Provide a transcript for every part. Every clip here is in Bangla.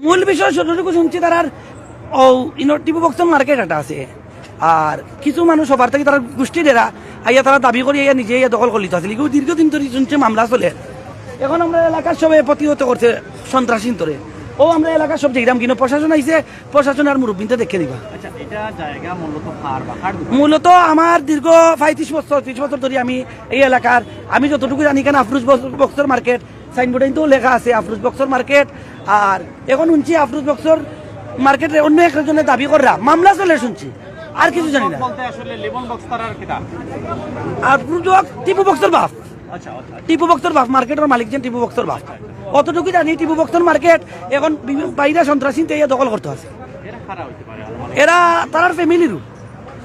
মূল বিষয় যতটুকু শুনছি তার ও ইনো টিপু মার্কেট একটা আছে। আর কিছু মানুষ সবার থেকে তারা গোষ্ঠী ডেরা আইয়া তারা দাবি করে আইয়া নিজে ইয়া দখল করে লিতে আসলে দীর্ঘদিন ধরে শুনছে মামলা চলে। এখন আমরা এলাকার সবে প্রতিহত করছে সন্ত্রাসীন ধরে ও আমরা এলাকার সব দেখলাম কিন্তু প্রশাসন আইছে প্রশাসন আর মুরব্বীতে দেখে দিবা। আচ্ছা এটা জায়গা মূলত আমার দীর্ঘ পঁয়ত্রিশ বছর ত্রিশ বছর ধরে আমি এই এলাকার আমি যতটুকু জানি কেন আফরুজ বক্স- বক্সর মার্কেট সাইনবোর্ডে তো লেখা আছে আফরুজ বক্সর মার্কেট। আর এখন শুনছি আফরুজ বক্সর মার্কেটে অন্য একজনের দাবি কররা মামলা চলে শুনছি। আর কিছু জানি না। তার আফরুজ টিপু বক্সর বাপ। আচ্ছা আচ্ছা। টিপু বক্সর বাপ মার্কেটের মালিক যেন টিপু বক্সর বাপ। অতটুকু জানি টিপু বক্সর মার্কেট এখন বিভিন্ন- বাইরে সন্ত্রাসী দখল করতে আছে। এরা। তারার ফ্যামিলির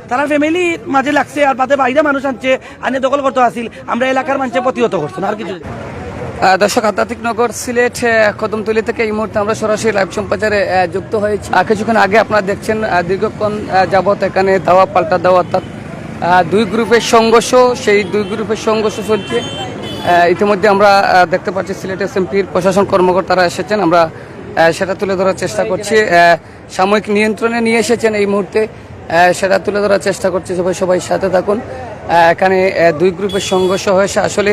তারা ফ্যামিলি মাঝে লাগছে আর বাদে বাইরে মানুষ আনছে আনে দখল করতে আসিল। আমরা এলাকার মানুষের প্রতিহত করছেন আর কিছু দর্শক, আধ্যাত্মিক নগর, সিলেট কদমতলি থেকে এই মুহূর্তে আমরা সরাসরি লাইভ সম্প্রচারে যুক্ত হয়েছি। কিছুক্ষণ আগে আপনারা দেখছেন দীর্ঘক্ষণ যাবত এখানে দাওয়া পাল্টা দেওয়া, অর্থাৎ দুই গ্রুপের সংঘর্ষ, সেই দুই গ্রুপের সংঘর্ষ চলছে। ইতিমধ্যে আমরা দেখতে পাচ্ছি সিলেট এসএমপির প্রশাসন কর্মকর্তারা এসেছেন। আমরা সেটা তুলে ধরার চেষ্টা করছি। সাময়িক নিয়ন্ত্রণে নিয়ে এসেছেন এই মুহূর্তে। সেটা তুলে ধরার চেষ্টা করছি সবাই সবাই সাথে থাকুন। এখানে দুই গ্রুপের সংঘর্ষ হয়েছে। আসলে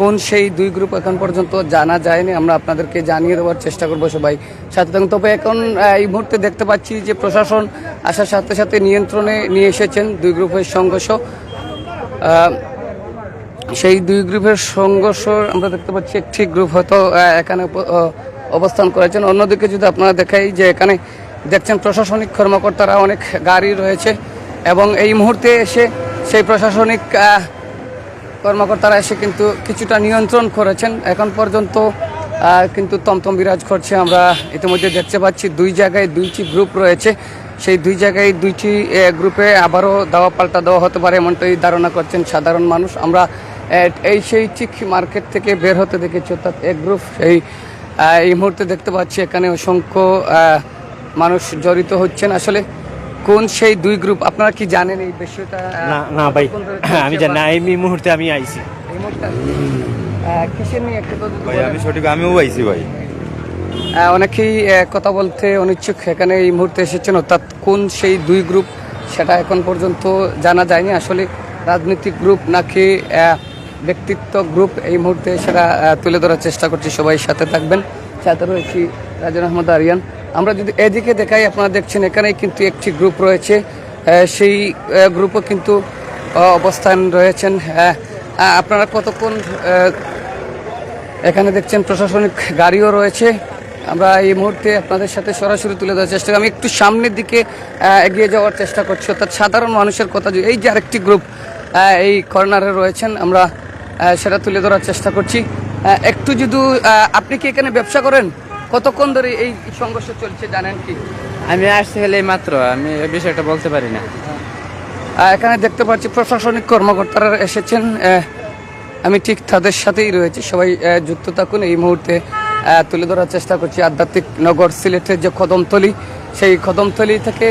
কোন সেই দুই গ্রুপ এখন পর্যন্ত জানা যায়নি, আমরা আপনাদেরকে জানিয়ে দেওয়ার চেষ্টা করব সবাই। সাথে তবে এখন এই মুহূর্তে দেখতে পাচ্ছি যে প্রশাসন আসার সাথে সাথে নিয়ন্ত্রণে নিয়ে এসেছেন দুই গ্রুপের সংঘর্ষ। সেই দুই গ্রুপের সংঘর্ষ আমরা দেখতে পাচ্ছি একটি গ্রুপ হয়তো এখানে অবস্থান করেছেন। অন্যদিকে যদি আপনারা দেখাই যে এখানে দেখছেন প্রশাসনিক কর্মকর্তারা অনেক গাড়ি রয়েছে এবং এই মুহূর্তে এসে সেই প্রশাসনিক কর্মকর্তারা এসে কিন্তু কিছুটা নিয়ন্ত্রণ করেছেন। এখন পর্যন্ত কিন্তু তমতম বিরাজ করছে। আমরা ইতিমধ্যে দেখতে পাচ্ছি দুই জায়গায় দুইটি গ্রুপ রয়েছে। সেই দুই জায়গায় দুইটি গ্রুপে আবারও দাওয়া পাল্টা দেওয়া হতে পারে এমনটাই ধারণা করছেন সাধারণ মানুষ। আমরা এই সেই ঠিক মার্কেট থেকে বের হতে দেখেছি, অর্থাৎ এক গ্রুপ। সেই এই মুহূর্তে দেখতে পাচ্ছি এখানে অসংখ্য মানুষ জড়িত হচ্ছেন। আসলে কোন সেই দুই গ্রুপ আপনারা কি জানেন এই বিষয়টা? না না ভাই আমি জানি না এই মুহূর্তে আমি আইছি। এই মুহূর্তে কিসের নিয়ে একটু ভাই আমি সঠিক আমিও আইছি ভাই। অনেকেই কথা বলতে অনিচ্ছুক এখানে এই মুহূর্তে এসেছেন অর্থাৎ কোন সেই দুই গ্রুপ সেটা এখন পর্যন্ত জানা যায়নি। আসলে রাজনৈতিক গ্রুপ নাকি ব্যক্তিত্ব গ্রুপ এই মুহূর্তে সেটা তুলে ধরার চেষ্টা করছি। সবাই সাথে থাকবেন। সাথে রয়েছি রাজন আহমদ আরিয়ান। আমরা যদি এদিকে দেখাই আপনারা দেখছেন এখানে কিন্তু একটি গ্রুপ রয়েছে। সেই গ্রুপও কিন্তু অবস্থান রয়েছেন। আহ, আপনারা কতক্ষণ এখানে দেখছেন প্রশাসনিক গাড়িও রয়েছে। আমরা এই মুহূর্তে আপনাদের সাথে সরাসরি তুলে ধরার চেষ্টা করি। আমি একটু সামনের দিকে এগিয়ে যাওয়ার চেষ্টা করছি। অর্থাৎ সাধারণ মানুষের কথা এই যে আরেকটি গ্রুপ এই কর্নারে রয়েছেন আমরা সেটা তুলে ধরার চেষ্টা করছি। একটু যদি আপনি কি এখানে ব্যবসা করেন? কতক্ষণ ধরে এই সংঘর্ষ চলছে জানেন কি? আমি আসতে গেলে মাত্র আমি এই বিষয়টা বলতে পারি না। এখানে দেখতে পাচ্ছি প্রশাসনিক কর্মকর্তারা এসেছেন। আমি ঠিক তাদের সাথেই রয়েছি। সবাই যুক্ত থাকুন। এই মুহূর্তে তুলে ধরার চেষ্টা করছি আধ্যাত্মিক নগর সিলেটের যে কদমতলি সেই কদমতলি থেকে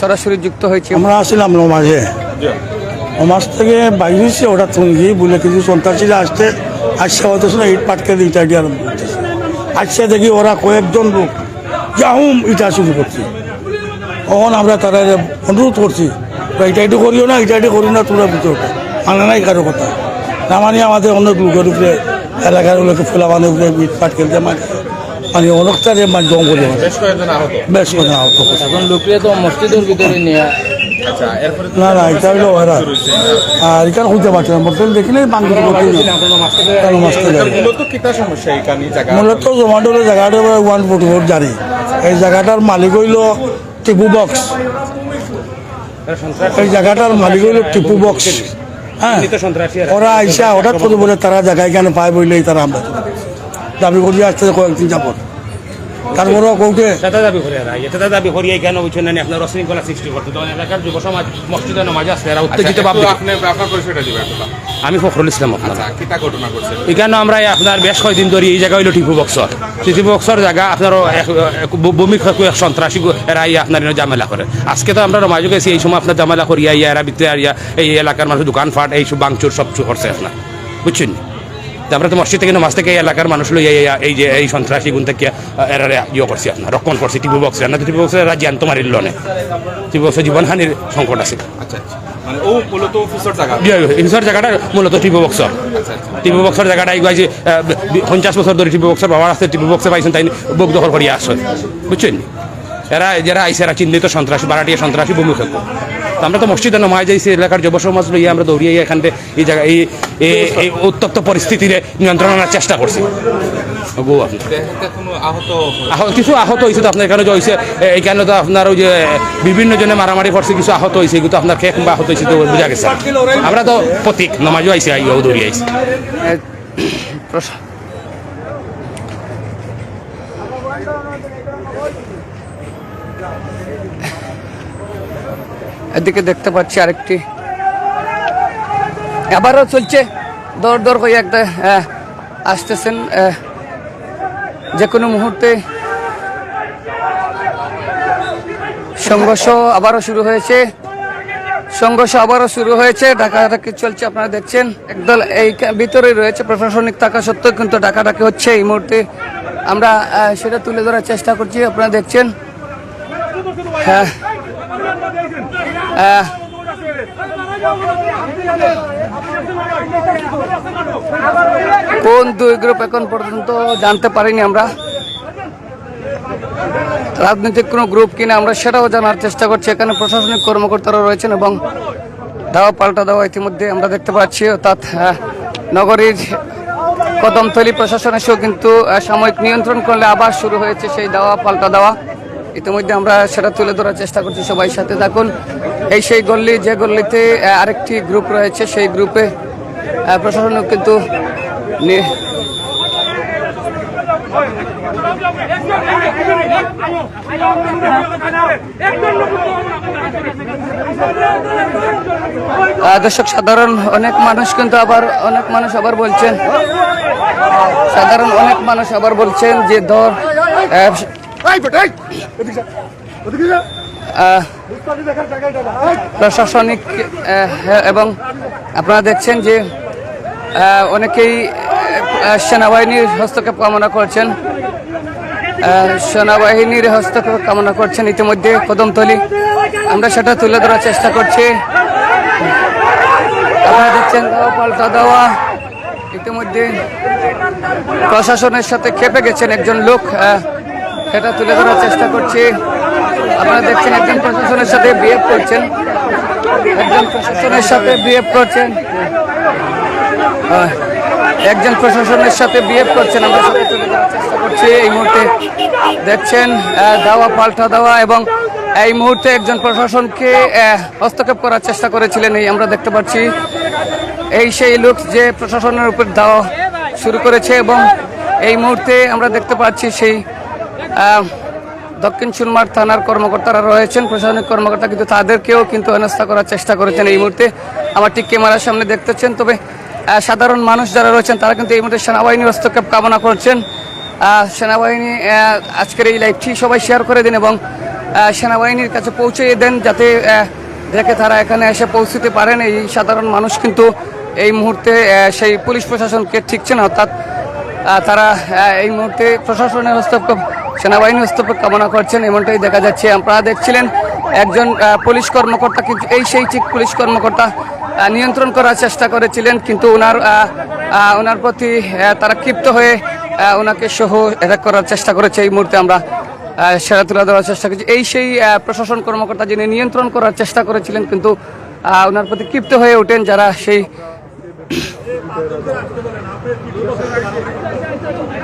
সরাসরি যুক্ত হয়েছি। আমরা আসছিলাম নমাজে। নমাজ থেকে বাইরে হচ্ছে ওটা তুমি বলে কিছু সন্ত্রাসীরা আসতে আসছে হয়তো শুনে ইট পাটকে দিয়ে ইটা দিয়ে আরম্ভ করতেছে। আসছে দেখি ওরা কয়েকজন লোক। যাহুম ইটা শুরু করছে। তখন আমরা তারা অনুরোধ করছি "তোমরা এটা একটু করিও না এটা একটু করিও না তোমরা বুঝো মানে নাই কারও কথা। না মানে আমাদের অনেক লোকের উপরে এলাকার লোকে ফোলা মানে উপরে পাট খেলতে মানে মানে অনেকটারে মানে জঙ্গলে বেশ কয়েকজন আহত। বেশ করছে। এখন লোকরে তো মসজিদের ভিতরে নিয়ে না না এটা হইল ওরা। আর এখানে হইতে পারছে না মোটর দেখিলে বাঙ্গি মূলত জায়গাটা? ওয়ান ফোর জানি। এই জায়গাটার মালিক হইল টিপু বক্স। এই জায়গাটার মালিক হইল টিপু বক্স। হ্যাঁ। ওরা আইসা হঠাৎ করে বলে তারা জায়গা এখানে পায় বললেই তারা আমরা দাবি করি আসতে কয়েকদিন যাবত তারপরেও কৌটে সেটা দাবি করে এরা এটা দাবি করি এখানে বুঝছেন না আপনার রশৃঙ্খলা সৃষ্টি করতে। তখন এলাকার যুব সমাজ মসজিদে নামাজ আছে এরা উত্তেজিত ভাব আপনি আপনার পরিচয়টা দিবেন। আমি ফখরুল ইসলাম আপনার। আচ্ছা ঘটনা করছে এখানে আমরা আপনার বেশ কয়েকদিন ধরে এই জায়গা হইল টিপু বক্সর। টিপু বক্সর জায়গা আপনার ভূমি সন্ত্রাসী এরা ইয়া আপনার ঝামেলা করে। আজকে তো আমরা রমাজু গেছি এই সময় আপনার ঝামেলা করিয়া ইয়া এরা এই এলাকার মানুষ দোকান ফাট এই সব বাংচুর সব করছে আপনার। বুঝছেন যে আমরা তো মসজিদ থেকে নামাজ থেকে এই এলাকার মানুষ লই এই- যে এই সন্ত্রাসী গুণ থেকে এরা ইয়ে করছি আপনার। রক্ষণ করছি। টিভি বক্স না টিভি বক্স এরা জ্যান্ত মারিল লনে। টিভি বক্সের জীবনহানির সংকট আছে। আচ্ছা আচ্ছা। মানে ইনসার জায়গাটা মূলত টিভি বক্সর টিভি বক্সের জায়গাটা এই যে পঞ্চাশ বছর ধরে টিভি বক্সের বাবার আছে টিভি বক্সে পাইছেন তাই বুক দখল করিয়া আসছেন। বুঝছেন? এরা যারা আইসে এরা চিহ্নিত সন্ত্রাসী বারাটিয়া সন্ত্রাসী ভূমিক্ষেপ তো আমরা তো মসজিদে নমায় যাইছি এলাকার যুব সমাজ লইয়া আমরা দৌড়িয়ে এখান থেকে এই জায়গায় এই এই- উত্তপ্ত পরিস্থিতিরে নিয়ন্ত্রণ আনার চেষ্টা করছি। কিছু আহত হয়েছে তো আপনার এখানে যে হয়েছে এইখানে তো আপনার ওই যে বিভিন্ন জনে মারামারি করছে কিছু আহত হয়েছে কিন্তু আপনার খেয়ে কিংবা আহত হয়েছে তো বোঝা গেছে আমরা তো প্রতীক নমাজও আইসি আইও দৌড়িয়ে আইসি এদিকে দেখতে পাচ্ছি আরেকটি। আবারও চলছে। দৌড় দৌড় হয়ে একটা আসতেছেন যে কোনো মুহূর্তে সংঘর্ষ আবারও শুরু হয়েছে। সংঘর্ষ আবারও শুরু হয়েছে। ডাকাডাকি চলছে, আপনারা দেখছেন। একদল এই কা- ভিতরে রয়েছে, প্রশাসনিক থাকা সত্ত্বেও কিন্তু ডাকাডাকি হচ্ছে এই মুহূর্তে। আমরা সেটা তুলে ধরার চেষ্টা করছি, আপনারা দেখছেন। হ্যাঁ। কোন দুই গ্রুপ এখন পর্যন্ত জানতে পারিনি আমরা? রাজনৈতিক কোনো গ্রুপ কিনা আমরা সেটাও জানার চেষ্টা করছি। এখানে প্রশাসনিক কর্মকর্তারা রয়েছেন এবং দাওয়া পাল্টা দেওয়া ইতিমধ্যে আমরা দেখতে পাচ্ছি, অর্থাৎ নগরীর কদমতলি প্রশাসন এসেও কিন্তু সাময়িক নিয়ন্ত্রণ করলে আবার শুরু হয়েছে সেই দাওয়া পাল্টা দেওয়া। ইতিমধ্যে আমরা সেটা তুলে ধরার চেষ্টা করছি, সবাই সাথে থাকুন। এই সেই গল্লি, যে গল্লিতে আরেকটি গ্রুপ রয়েছে, সেই গ্রুপে প্রশাসনও কিন্তু দর্শক, সাধারণ অনেক মানুষ কিন্তু আবার, অনেক মানুষ আবার বলছেন, সাধারণ অনেক মানুষ আবার বলছেন যে ধর প্রশাসনিক আহ, এবং আপনারা দেখছেন যে অনেকেই সেনাবাহিনীর হস্তক্ষেপ কামনা করছেন। সেনাবাহিনীর হস্তক্ষেপ কামনা করছেন। ইতিমধ্যে কদমতলি আমরা সেটা তুলে ধরার চেষ্টা করছি। আপনারা দেখছেন পাল্টা দেওয়া ইতিমধ্যে প্রশাসনের সাথে খেপে গেছেন একজন লোক। সেটা তুলে ধরার চেষ্টা করছি। আপনারা দেখছেন একজন প্রশাসনের সাথে বিহেভ করছেন। একজন প্রশাসনের সাথে বিহেভ করছেন। একজন প্রশাসনের সাথে বিহেভ করছেন। আমরা সেটা তুলে ধরার চেষ্টা করছি। এই মুহূর্তে দেখছেন দাওয়া পাল্টা দেওয়া এবং এই মুহূর্তে একজন প্রশাসনকে হস্তক্ষেপ করার চেষ্টা করেছিলেন এই আমরা দেখতে পাচ্ছি। এই সেই লোক যে প্রশাসনের উপর দেওয়া শুরু করেছে এবং এই মুহূর্তে আমরা দেখতে পাচ্ছি সেই দক্ষিণ সুরমার থানার কর্মকর্তারা রয়েছেন, প্রশাসনিক কর্মকর্তা কিন্তু তাদেরকেও কিন্তু হেনস্থা করার চেষ্টা করেছেন এই মুহূর্তে। আমার ঠিক ক্যামেরার সামনে দেখতেছেন তবে সাধারণ মানুষ যারা রয়েছেন, তারা কিন্তু এই মুহূর্তে সেনাবাহিনীর হস্তক্ষেপ কামনা করছেন। সেনাবাহিনী আজকের এই লাইভটি সবাই শেয়ার করে দিন এবং সেনাবাহিনীর কাছে পৌঁছে দেন যাতে দেখে তারা এখানে এসে পৌঁছতে পারেন। এই সাধারণ মানুষ কিন্তু এই মুহূর্তে সেই পুলিশ প্রশাসনকে ঠিকছে না অর্থাৎ তারা এই মুহূর্তে প্রশাসনের হস্তক্ষেপ সেনাবাহিনী হস্তক্ষেপ কামনা করছেন, এমনটাই দেখা যাচ্ছে। আপনারা দেখছিলেন একজন পুলিশ কর্মকর্তা, কিন্তু এই সেই ঠিক পুলিশ কর্মকর্তা নিয়ন্ত্রণ করার চেষ্টা করেছিলেন, কিন্তু ওনার ওনার প্রতি তারা ক্ষিপ্ত হয়ে ওনাকে সহ অ্যাটাক করার চেষ্টা করেছে। এই মুহূর্তে আমরা সেরা তুলে দেওয়ার চেষ্টা করছি। এই সেই প্রশাসন কর্মকর্তা যিনি নিয়ন্ত্রণ করার চেষ্টা করেছিলেন, কিন্তু ওনার প্রতি ক্ষিপ্ত হয়ে ওঠেন যারা সেই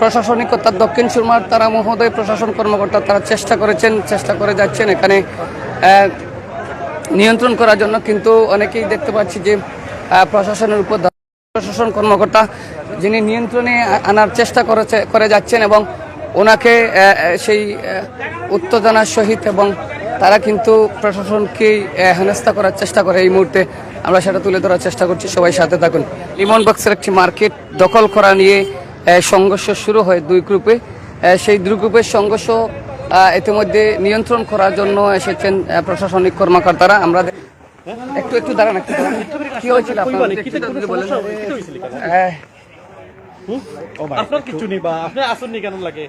প্রশাসনিক অর্থাৎ দক্ষিণ সুরমার তারা মহোদয় প্রশাসন কর্মকর্তা তারা চেষ্টা করেছেন, চেষ্টা করে যাচ্ছেন এখানে নিয়ন্ত্রণ করার জন্য। কিন্তু অনেকেই দেখতে পাচ্ছি যে প্রশাসনের উপর প্রশাসন কর্মকর্তা যিনি নিয়ন্ত্রণে আনার চেষ্টা করেছে, করে যাচ্ছেন এবং ওনাকে সেই উত্তেজনার সহিত এবং তারা কিন্তু প্রশাসনকেই হেনস্থা করার চেষ্টা করে এই মুহূর্তে। আমরা সেটা তুলে ধরার চেষ্টা করছি। সবাই সাথে থাকুন। লিমন বক্সের একটি মার্কেট দখল করা নিয়ে সংঘর্ষ শুরু হয় দুই গ্রুপে। সেই দুই গ্রুপের সংঘর্ষ ইতিমধ্যে নিয়ন্ত্রণ করার জন্য এসেছেন প্রশাসনিক কর্মকর্তারা। আমরা একটু একটু দাঁড়ান একটু কি হয়েছিল আপনার কিছু নেই বা আপনি আসুন নি কেন লাগে?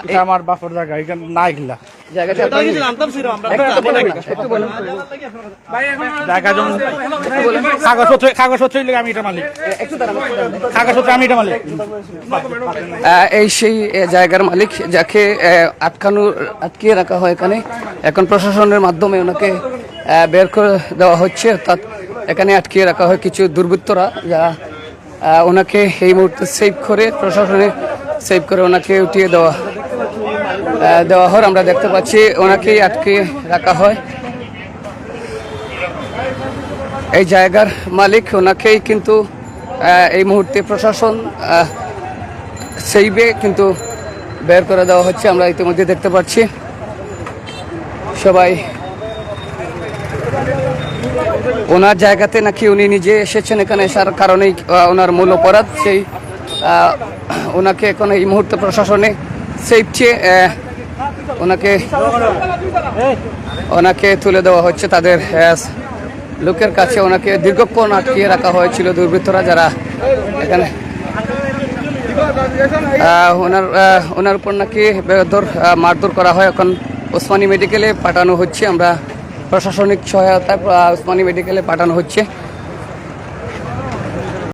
এটা আমার বাপর জায়গা এখানে এই সেই জায়গার মালিক যাকে আটকানো আটকিয়ে রাখা হয় এখানে। এখন প্রশাসনের মাধ্যমে ওনাকে বের করে দেওয়া হচ্ছে অর্থাৎ এখানে আটকিয়ে রাখা হয় কিছু দুর্বৃত্তরা যারা আহ, ওনাকে এই মুহূর্তে সেভ করে প্রশাসনে সেভ করে ওনাকে উঠিয়ে দেওয়া দেওয়া হয় আমরা দেখতে পাচ্ছি, ওনাকেই আটকে রাখা হয়। এই জায়গার মালিক, ওনাকেই কিন্তু এই মুহূর্তে প্রশাসন সেইবে কিন্তু বের করে দেওয়া হচ্ছে, আমরা ইতিমধ্যে দেখতে পাচ্ছি। সবাই ওনার জায়গাতে নাকি উনি নিজে এসেছেন এখানে আসার কারণেই ওনার মূল অপরাধ, সেই ওনাকে এখন এই মুহূর্তে প্রশাসনে সেইপছে ওনাকে ওনাকে তুলে দেওয়া হচ্ছে তাদের লোকের কাছে ওনাকে দীর্ঘক্ষণ আটকিয়ে রাখা হয়েছিল দুর্বৃত্তরা যারা এখানে। ওনার ওনার উপর নাকি বেদর মারধর করা হয়। এখন ওসমানী মেডিকেলে পাঠানো হচ্ছে। আমরা প্রশাসনিক সহায়তায় ওসমানী মেডিকেলে পাঠানো হচ্ছে।